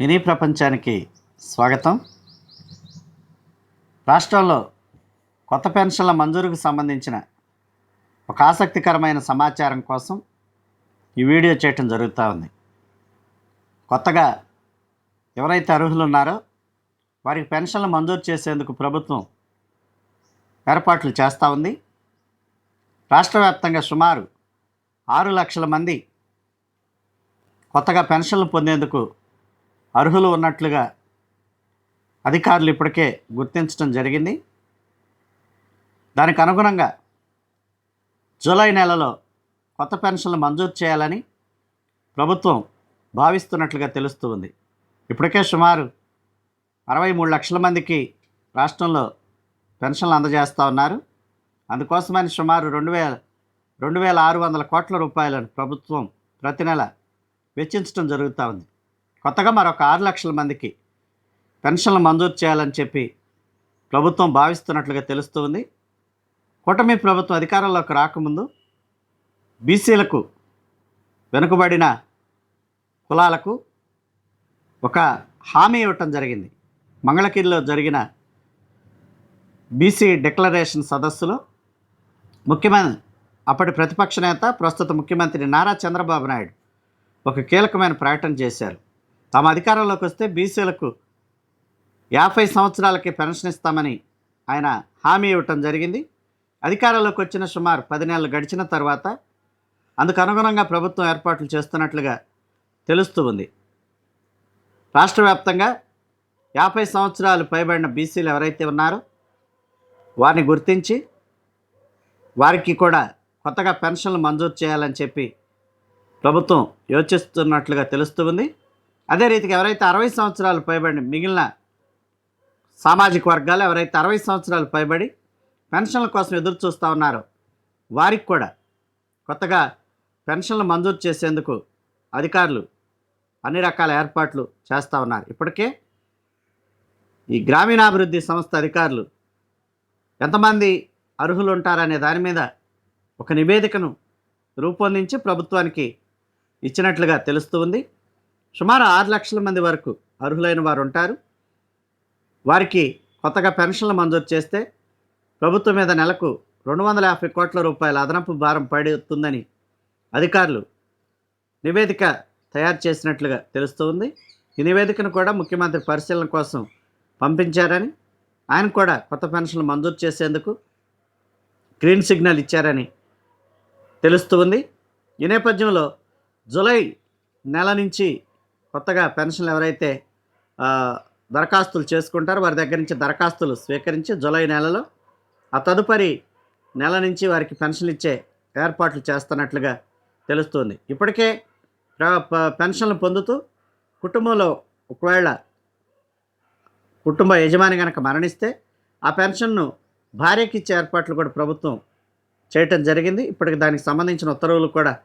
Mini ప్రపంచానికి స్వాగతం. రాష్ట్రంలో కొత్త పెన్షన్ల మంజూరుకు సంబంధించిన ఒక ఆసక్తికరమైన సమాచారం కోసం ఈ వీడియో చేయటం జరుగుతూ ఉంది. కొత్తగా ఎవరైతే అర్హులు ఉన్నారో వారికి పెన్షన్లు మంజూరు చేసేందుకు ప్రభుత్వం ఏర్పాట్లు చేస్తూ ఉంది. రాష్ట్ర వ్యాప్తంగా సుమారు ఆరు లక్షల మంది కొత్తగా పెన్షన్లు పొందేందుకు అర్హులు ఉన్నట్లుగా అధికారులు ఇప్పటికే గుర్తించడం జరిగింది. దానికి అనుగుణంగా జూలై నెలలో కొత్త పెన్షన్లు మంజూరు చేయాలని ప్రభుత్వం భావిస్తున్నట్లుగా తెలుస్తూ ఉంది. ఇప్పటికే సుమారు అరవై మూడు లక్షల మందికి రాష్ట్రంలో పెన్షన్లు అందజేస్తూ ఉన్నారు. అందుకోసమని సుమారు రెండు వేల రెండు వేల ఆరు వందల కోట్ల రూపాయలను ప్రభుత్వం ప్రతి నెల వెచ్చించడం జరుగుతూ ఉంది. కొత్తగా మరొక ఆరు లక్షల మందికి పెన్షన్లు మంజూరు చేయాలని చెప్పి ప్రభుత్వం భావిస్తున్నట్లుగా తెలుస్తుంది. కూటమి ప్రభుత్వం అధికారంలోకి రాకముందు బీసీలకు వెనుకబడిన కులాలకు ఒక హామీ ఇవ్వటం జరిగింది. మంగళగిరిలో జరిగిన బీసీ డిక్లరేషన్ సదస్సులో ముఖ్యమంత్రి అప్పటి ప్రతిపక్ష నేత ప్రస్తుత ముఖ్యమంత్రి నారా చంద్రబాబు నాయుడు ఒక కీలకమైన ప్రకటన చేశారు. తమ అధికారంలోకి వస్తే బీసీలకు యాభై సంవత్సరాలకి పెన్షన్ ఇస్తామని ఆయన హామీ ఇవ్వటం జరిగింది. అధికారంలోకి వచ్చిన సుమారు పది నెలలు గడిచిన తర్వాత అందుకు అనుగుణంగా ప్రభుత్వం ఏర్పాట్లు చేస్తున్నట్లుగా తెలుస్తూ ఉంది. రాష్ట్ర వ్యాప్తంగా యాభై సంవత్సరాలు పైబడిన బీసీలు ఎవరైతే ఉన్నారో వారిని గుర్తించి వారికి కూడా కొత్తగా పెన్షన్లు మంజూరు చేయాలని చెప్పి ప్రభుత్వం యోచిస్తున్నట్లుగా తెలుస్తుంది అదే రీతికి ఎవరైతే అరవై సంవత్సరాలు పైబడి మిగిలిన సామాజిక వర్గాలు ఎవరైతే అరవై సంవత్సరాలు పైబడి పెన్షన్ల కోసం ఎదురు చూస్తూ ఉన్నారో వారికి కూడా కొత్తగా పెన్షన్లు మంజూరు చేసేందుకు అధికారులు అన్ని రకాల ఏర్పాట్లు చేస్తూ ఉన్నారు. ఇప్పటికే ఈ గ్రామీణాభివృద్ధి సంస్థ అధికారులు ఎంతమంది అర్హులు ఉంటారనే దాని మీద ఒక నివేదికను రూపొందించి ప్రభుత్వానికి ఇచ్చినట్లుగా తెలుస్తూ ఉంది. సుమారు ఆరు లక్షల మంది వరకు అర్హులైన వారు ఉంటారు. వారికి కొత్తగా పెన్షన్లు మంజూరు చేస్తే ప్రభుత్వం మీద నెలకు రెండు వందల యాభై కోట్ల రూపాయల అదనపు భారం పడుతుందని అధికారులు నివేదిక తయారు చేసినట్లుగా తెలుస్తోంది. ఈ నివేదికను కూడా ముఖ్యమంత్రి పరిశీలన కోసం పంపించారని ఆయన కూడా కొత్త పెన్షన్లు మంజూరు చేసేందుకు గ్రీన్ సిగ్నల్ ఇచ్చారని తెలుస్తుంది. ఈ నేపథ్యంలో జూలై నెల నుంచి కొత్తగా పెన్షన్లు ఎవరైతే దరఖాస్తులు చేసుకుంటారో వారి దగ్గర నుంచి దరఖాస్తులు స్వీకరించి జూలై నెలలో ఆ తదుపరి నెల నుంచి వారికి పెన్షన్లు ఇచ్చే ఏర్పాట్లు చేస్తున్నట్లుగా తెలుస్తుంది. ఇప్పటికే ప్ర- పెన్షన్లు పొందుతూ కుటుంబంలో ఒకవేళ కుటుంబ యజమాని కనుక మరణిస్తే ఆ పెన్షన్ను భార్యకి ఇచ్చే ఏర్పాట్లు కూడా ప్రభుత్వం చేయటం జరిగింది. ఇప్పటికి దానికి సంబంధించిన ఉత్తర్వులు కూడా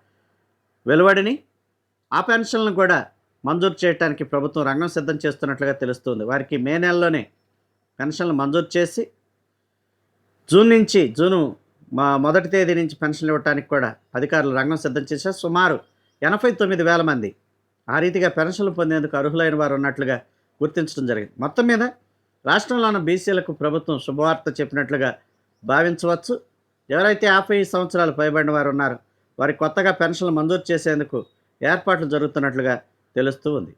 వెలువడిని ఆ పెన్షన్లను కూడా మంజూరు చేయడానికి ప్రభుత్వం రంగం సిద్ధం చేస్తున్నట్లుగా తెలుస్తుంది. వారికి మే నెలలోనే పెన్షన్లు మంజూరు చేసి జూన్ నుంచి జూను మా మొదటి తేదీ నుంచి పెన్షన్లు ఇవ్వడానికి కూడా అధికారులు రంగం సిద్ధం చేశారు. సుమారు ఎనభై తొమ్మిది వేల మంది ఆ రీతిగా పెన్షన్లు పొందేందుకు అర్హులైన వారు ఉన్నట్లుగా గుర్తించడం జరిగింది. మొత్తం మీద రాష్ట్రంలో ఉన్న బీసీలకు ప్రభుత్వం శుభవార్త చెప్పినట్లుగా భావించవచ్చు. ఎవరైతే యాభై సంవత్సరాలు పైబడిన వారు ఉన్నారో వారికి కొత్తగా పెన్షన్లు మంజూరు చేసేందుకు ఏర్పాట్లు జరుగుతున్నట్లుగా తెలుస్తూ ఉంది.